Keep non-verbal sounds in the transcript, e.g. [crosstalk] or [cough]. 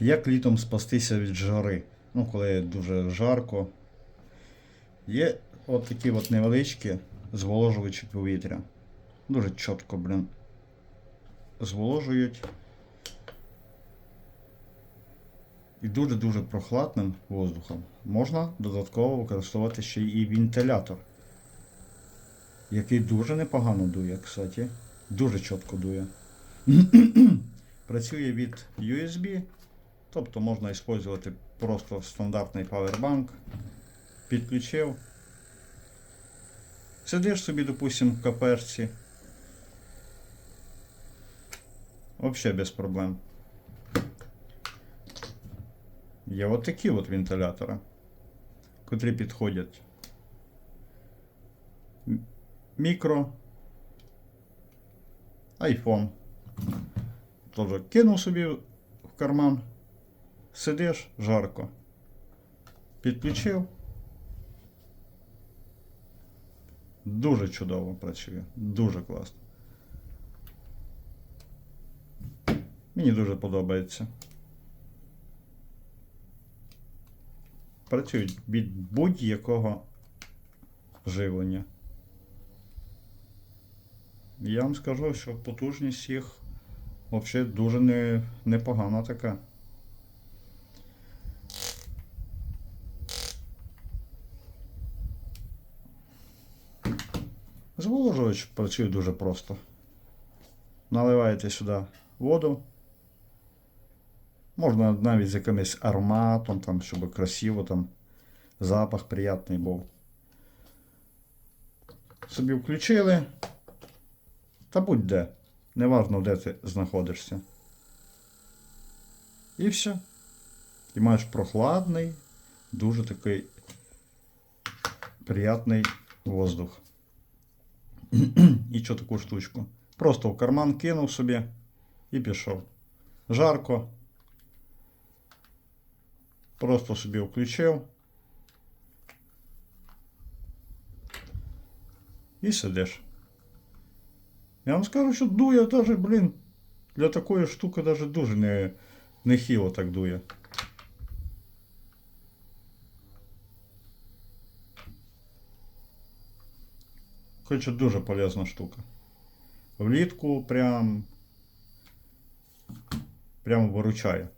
Як літом спастися від жари? Ну, коли дуже жарко. Є от такі от невеличкі зволожувачі повітря. Дуже чітко, блін. Зволожують. І дуже-дуже прохладним воздухом можна додатково використовувати ще і вентилятор, який дуже непогано дує, кстати. Дуже чітко дує. [clears throat] Працює від USB, тобто можна використовувати просто стандартний павербанк. Підключив. Сидиш собі, допустим, в каперці. Взагалі без проблем. Є от такі от вентилятори, котрі підходять. Мікро. Айфон. Тоже кинув собі в карман. Сидиш, жарко. Підключив. Дуже чудово працює. Дуже класно. Мені дуже подобається. Працюють від будь-якого живлення. Я вам скажу, що потужність їх взагалі дуже не, непогана така. Зволожувач працює дуже просто. Наливаєте сюди воду. Можна навіть з якимось ароматом, там, щоб красиво там запах приятний був. Собі включили. Та будь-де. Неважно, де ти знаходишся. І все. І маєш прохладний, дуже такий приятний воздух. і що таку штучку? Просто в карман кинув собі і пішов. Жарко. Просто собі включив. І сидиш. Я вам скажу, що дує даже, блін, для такої штуки даже дуже не, не хіло так дує. Хоча дуже полезна штука. Влітку прям прямо виручає.